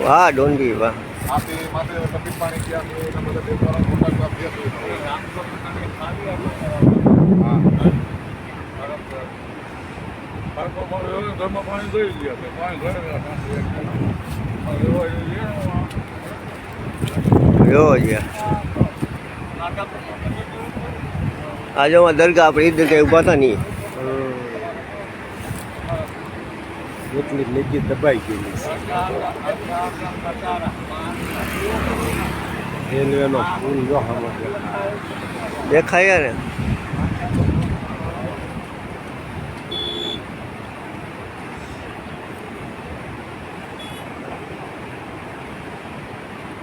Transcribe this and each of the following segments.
વાહ ડોંગી વાહ. આજે દરગાહ આપણે ઈદ ઊભા હતા નહીં એટલી લેગી દબાઈ ગયેલી રેલવેનો પુલ જો હમો દેખાય. ને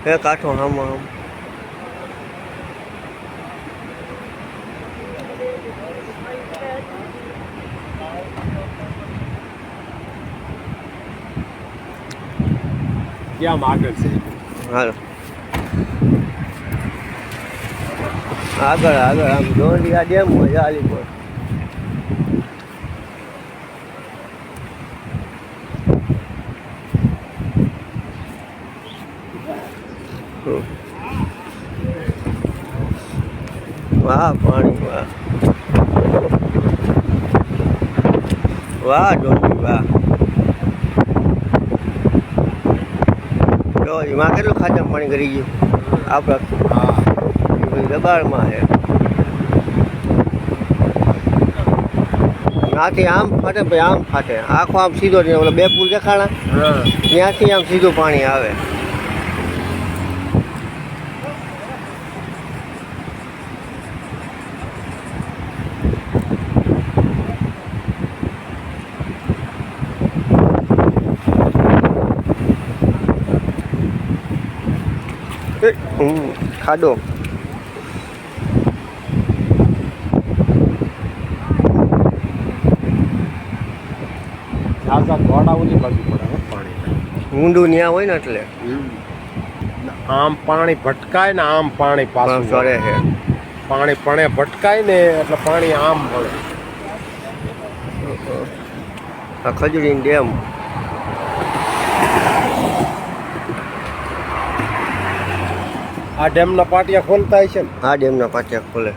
એ કાઠો હમ હમ ક્યાં આગળ છે. હાલો. આગળ આગળ, આમ દોંડી આ ડેમ હોય પણ વાહ, પાણી, વાહ. વાહ ડોંડી વાહ. એમાં કેટલું ખાતર પાણી કરી ગયું? આપણા હા એ બધી દબાણમાં છે. આથી આમ ફાટે ભાઈ આમ ફાટે. આખો આમ સીધો ઓલો બે પુલ દેખાણા? ત્યાંથી આમ સીધું પાણી આવે. ખાડો. ઊંડું ન્યા હોય ને એટલે. આમ પાણી ભટકાય ને આમ પાણી પાછું સરે છે. પાણી પણે ભટકાય ને એટલે પાણી આમ વળે. આ ખજૂરી ડેમ. આ ડેમના પાટિયા ખોલતા હશે ને? આ ડેમના પાટિયા ખોલે.